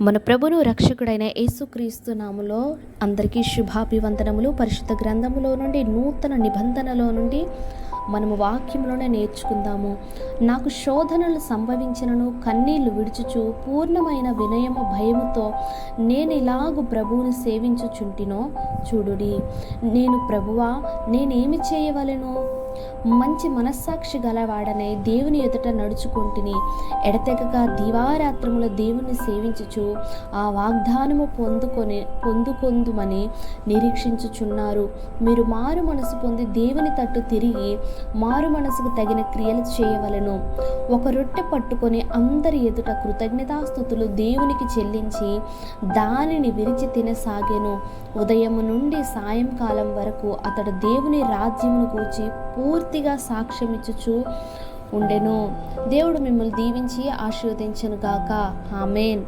మన ప్రభును రక్షకుడైన యేసుక్రీస్తు నాములో అందరికీ శుభాభివందనములు. పరిశుద్ధ గ్రంథములో నుండి నూతన నిబంధనలో నుండి మనము వాక్యంలోనే నేర్చుకుందాము. నాకు శోధనలు సంభవించినను కన్నీళ్ళు విడుచుచు పూర్ణమైన వినయమ భయముతో నేను ఇలాగు ప్రభువుని సేవించుచుంటినో? చూడుడి. నేను ప్రభువా నేనేమి చేయవలను? మంచి మనస్సాక్షి గలవాడనే దేవుని ఎదుట నడుచుకుంటుని ఎడతెగక దివారాత్రములో దేవుని సేవించుచు ఆ వాగ్దానము పొందుకొని పొందుకొందుమని నిరీక్షించుచున్నారు. మీరు మారు మనసు పొంది దేవుని తట్టు తిరిగి మారు మనసుకు తగిన క్రియలు చేయవలెను. ఒక రొట్టె పట్టుకొని అందరి ఎదుట కృతజ్ఞతాస్థుతులు దేవునికి చెల్లించి దానిని విరిచి తినసాగాను. ఉదయము నుండి సాయంకాలం వరకు అతడు దేవుని రాజ్యమును కూర్చి పూర్తిగా సాక్ష్యమిచ్చుచు ఉండెను. దేవుడు మిమ్మల్ని దీవించి ఆశీర్వదించను గాక. ఆమెన్.